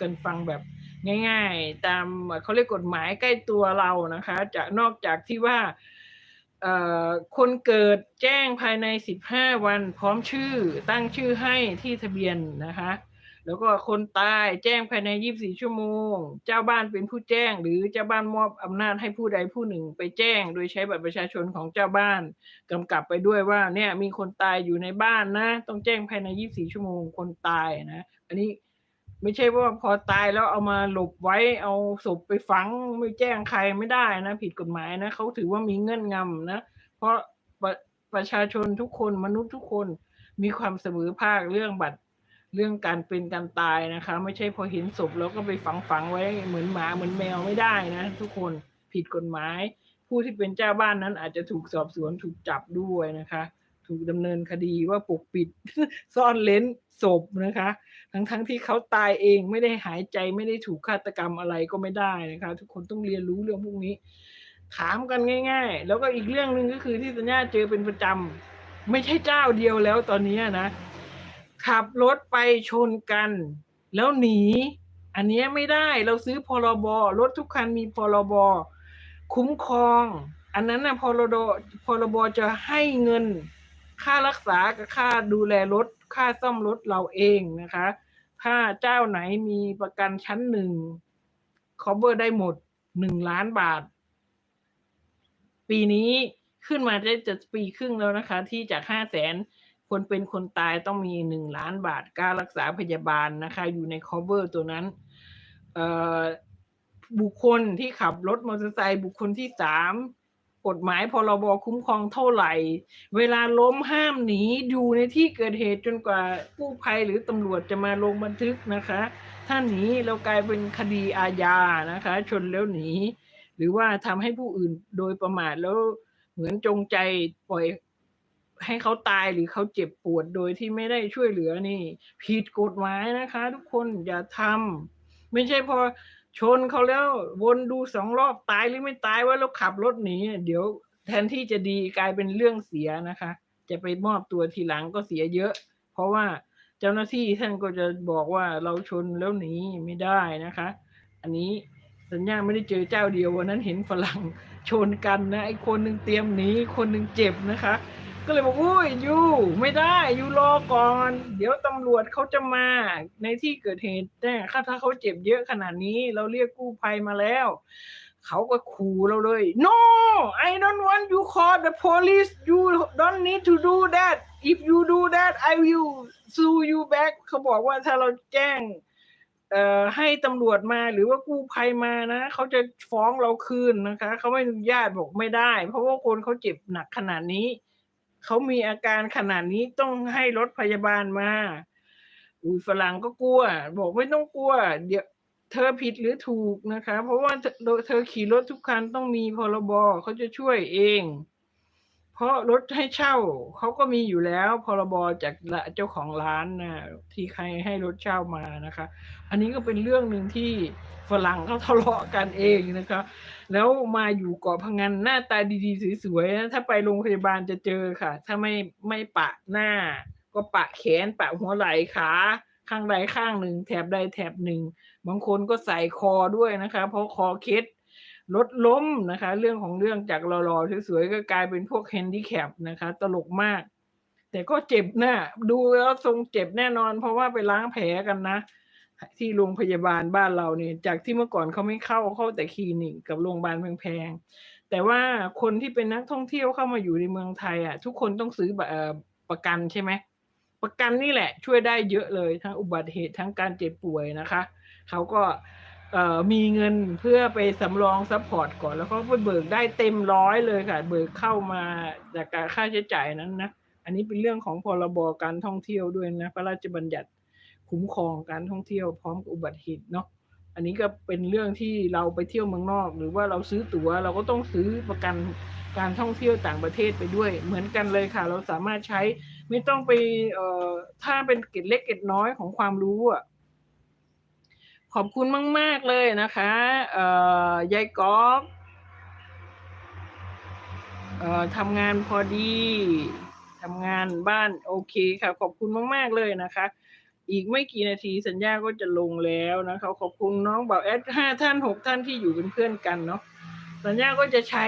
กันฟังแบบง่าย ๆ ตามเขาเรียกกฎหมายใกล้ตัวเรานะคะจะนอกจากที่ว่าคนเกิดแจ้งภายใน 15 วันพร้อมชื่อตั้งชื่อให้ที่ทะเบียนนะคะ แล้วก็คนตายแจ้งภายใน 24 ชั่วโมง เจ้าบ้านเป็นผู้แจ้ง หรือเจ้าบ้านมอบอำนาจให้ผู้ใดผู้หนึ่งไปแจ้ง โดยใช้บัตรประชาชนของเจ้าบ้านกำกับไปด้วยว่าเนี่ยมีคนตายอยู่ในบ้านนะ ต้องแจ้งภายใน 24 ชั่วโมงคนตายนะ อันนี้ ไม่ใช่ว่าพอตายแล้วเอามาหลบไว้เอาศพไปฝังไม่แจ้งใครไม่ได้นะ ผิดกฎหมายนะเขาถือว่ามีเงื่อนงำนะ เพราะประประชาชนทุกคนมนุษย์ทุกคนมีความเสมอภาคเรื่องบัตรเรื่องการเป็นการตายนะคะ ไม่ใช่พอเห็นศพแล้วก็ไปฝังฝังไว้เหมือนหมาเหมือนแมวไม่ได้นะ ทุกคนผิดกฎหมาย ผู้ที่เป็นเจ้าบ้านนั้นอาจจะถูกสอบสวนถูกจับด้วยนะคะ ถูกดำเนินคดีว่าปกปิดซ่อนเลนศพนะคะ ทั้งทั้งๆที่เขาตายเองไม่ได้หายใจไม่ได้ถูกฆาตกรรมอะไรก็ไม่ได้นะคะ ทุกคนต้องเรียนรู้เรื่องพวกนี้ ถามกันง่าย ๆ แล้วก็อีกเรื่องหนึ่งก็คือที่สัญญาเจอเป็นประจำไม่ใช่เจ้าเดียวแล้วตอนนี้นะ ขับรถไปชนกัน แล้วหนี อันนี้ไม่ได้เราซื้อพรบรถทุกคันมีพรบคุ้มครอง อันนั้นนะพรบพรบจะให้เงิน ค่ารักษากับค่าดูแลรถ ค่าซ่อมรถเราเองนะคะ ถ้าเจ้าไหนมีประกันชั้นหนึ่ง cover ได้หมดหนึ่งล้านบาท ปีนี้ขึ้นมาได้จะปีครึ่งแล้วนะคะ ที่จากห้าแสนคนเป็นคนตายต้องมีหนึ่งล้านบาทการรักษาพยาบาลนะคะ อยู่ใน cover ตัวนั้นบุคคลที่ขับรถมอเตอร์ไซค์บุคคลที่สาม กฎหมายพรบคุ้มครองเท่าไหร่ เวลาล้มห้ามหนีอยู่ในที่เกิดเหตุจนกว่ากู้ภัยหรือตำรวจจะมาลงบันทึกนะคะ ถ้าหนีเรากลายเป็นคดีอาญานะคะ ชนแล้วหนี หรือว่าทำให้ผู้อื่นโดยประมาทแล้วเหมือนจงใจปล่อยให้เขาตายหรือเขาเจ็บปวดโดยที่ไม่ได้ช่วยเหลือนี่ ผิดกฎหมายนะคะ ทุกคนอย่าทำไม่ใช่พอ ชนเขาแล้ววนดูสองรอบตายหรือไม่ตายว่าแล้วขับรถหนีเดี๋ยวแทนที่จะดีกลายเป็นเรื่องเสียนะคะ จะไปมอบตัวทีหลังก็เสียเยอะ เพราะว่าเจ้าหน้าที่ท่านก็จะบอกว่าเราชนแล้วหนีไม่ได้นะคะ อันนี้สัญญาไม่ได้เจอเจ้าเดียววันนั้นเห็นฝรั่งชนกันนะไอ้คนหนึ่งเตรียมหนีคนหนึ่งเจ็บนะคะ ก็เลยบอกอุ้ยยูไม่ได้ยูรอก่อน เดี๋ยวตำรวจเขาจะมาในที่เกิดเหตุแน่ถ้าเขาเจ็บเยอะขนาดนี้ เราเรียกกู้ภัยมาแล้ว เขาก็ขู่เราเลย no I don't want you call the police you don't need to do that if you do that I will sue you back เขาบอกว่าถ้าเราแจ้งเอ่อให้ตำรวจมาหรือว่ากู้ภัยมานะเขาจะฟ้องเราคืนนะคะเขาไม่อนุญาตบอกไม่ได้ เพราะว่าคนเขาเจ็บหนักขนาดนี้ เขามีอาการขนาดนี้ต้องให้รถพยาบาลมา อุ้ยฝรั่งก็กลัว บอกไม่ต้องกลัว เดี๋ยวเธอผิดหรือถูกนะคะ เพราะว่าเธอเธอขี่รถทุกคันต้องมีพรบเขาจะช่วยเอง เพราะรถให้เช่าเขาก็มีอยู่แล้วพรบจากเจ้าของร้านนะที่ใครให้รถเช่ามานะคะ อันนี้ก็เป็นเรื่องหนึ่งที่ฝรั่งเขาทะเลาะกันเองนะคะ แล้วมาอยู่เกาะพังงานหน้าตาดีๆสวยๆนะถ้าไปโรงพยาบาลจะเจอค่ะ ถ้าไม่ไม่ปะหน้า ก็ปะแขนปะหัวไหล่ขาข้างใดข้างหนึ่งแถบใดแถบหนึ่ง บางคนก็ใส่คอด้วยนะคะ เพราะคอเคล็ด รถล้มนะคะ เรื่องของเรื่องจากหล่อๆสวยๆก็กลายเป็นพวกแฮนดิแคปนะคะ ตลกมาก แต่ก็เจ็บนะดูแล้วทรงเจ็บแน่นอน เพราะว่าไปล้างแผลกันนะ ที่โรงพยาบาลบ้านเราเนี่ยจากที่เมื่อก่อนเขาไม่เข้าเข้าแต่คลินิกกับโรงพยาบาลแพงๆแต่ว่าคนที่เป็นนักท่องเที่ยวเข้ามาอยู่ในเมืองไทยอะ ทุกคนต้องซื้อแบบเอ่อประกันใช่ไหมประกันนี่แหละ ช่วยได้เยอะเลยทั้งอุบัติเหตุทั้งการเจ็บป่วยนะคะเขาก็ เอ่อมีเงินเพื่อไปสำรองซัพพอร์ตก่อน แล้วเขาไปเบิกได้เต็มร้อยเลยค่ะ เบิกเข้ามาจากการค่าใช้จ่ายนั้นนะ อันนี้เป็นเรื่องของพรบการท่องเที่ยวด้วยนะ พระราชบัญญัติคุ้มครองการท่องเที่ยวพร้อมกับอุบัติเหตุเนาะอันนี้ก็เป็นเรื่องที่เราไปเที่ยวเมืองนอก หรือว่าเราซื้อตั๋วเราก็ต้องซื้อประกันการท่องเที่ยวต่างประเทศไปด้วย เหมือนกันเลยค่ะ เราสามารถใช้ไม่ต้องไปเอ่อถ้าเป็นเกร็ดเล็กเกร็ดน้อยของความรู้อะ ขอบคุณมาก ๆ เลยนะคะเอ่อยายกอกเอ่อทำงานพอดีทำงานบ้านโอเคค่ะ ขอบคุณมาก ๆ เลยนะคะ อีกไม่กี่นาทีสัญญาก็จะลงแล้วนะคะขอบคุณน้องบ่าวแอดห้าท่านหกท่านที่อยู่เป็นเพื่อนกันเนาะสัญญาก็จะใช้